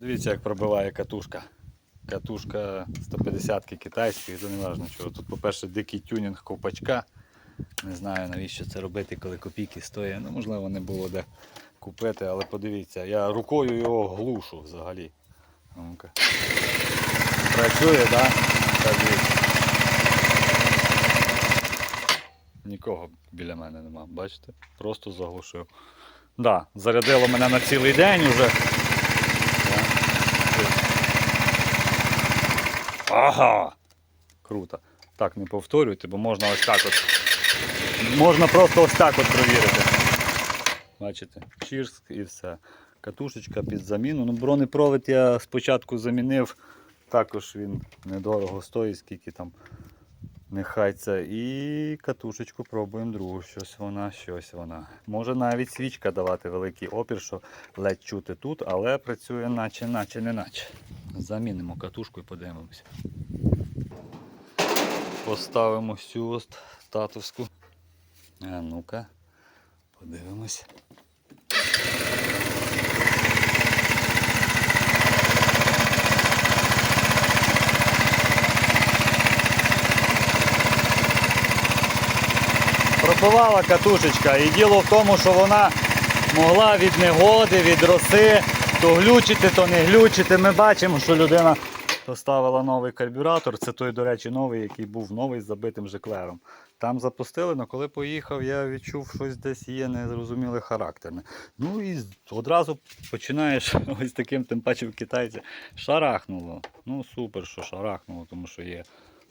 Дивіться, як пробиває катушка. Катушка 150-ки китайської, то не важливо чого. Тут, по-перше, дикий тюнінг ковпачка. Не знаю навіщо це робити, коли копійки стоять. Ну, можливо, не було де купити, але подивіться, я рукою його глушу взагалі. Ну-ка. Працює? Да? Так. Нікого біля мене нема, бачите? Просто заглушив. Да, зарядило мене на цілий день уже. Ага! Круто. Так, не повторюйте, бо можна ось так от. Можна просто ось так от провірити. Бачите, чірс і все. Катушечка під заміну. Ну, бронепровід я спочатку замінив, також він недорого стоїть, скільки там. Нехай це. І катушечку пробуємо другу. Щось вона, щось вона. Може навіть свічка давати великий опір, що ледь чути тут, але працює наче, наче, не наче. Замінимо катушку і подивимося. Поставимо цю ось статуску. А ну-ка, подивимось. Пробивала катушечка. І діло в тому, що вона могла від негоди, від роси, то глючити, то не глючити. Ми бачимо, що людина поставила новий карбюратор. Це той, до речі, новий, який був новий з забитим жеклером. Там запустили, але коли поїхав, я відчув, щось десь є незрозуміле характерне. Ну і одразу починаєш ось таким, тим паче в китайці. Шарахнуло. Ну супер, що шарахнуло, тому що є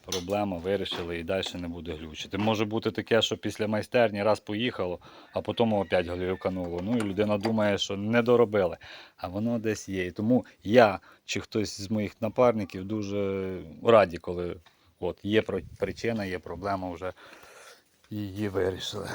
проблема, вирішили і далі не буде глючити. Може бути таке, що після майстерні раз поїхало, а потім опять глюкануло. Ну і людина думає, що не доробили. А воно десь є. І тому я чи хтось з моїх напарників дуже раді, коли от, є причина, є проблема вже її вирішили.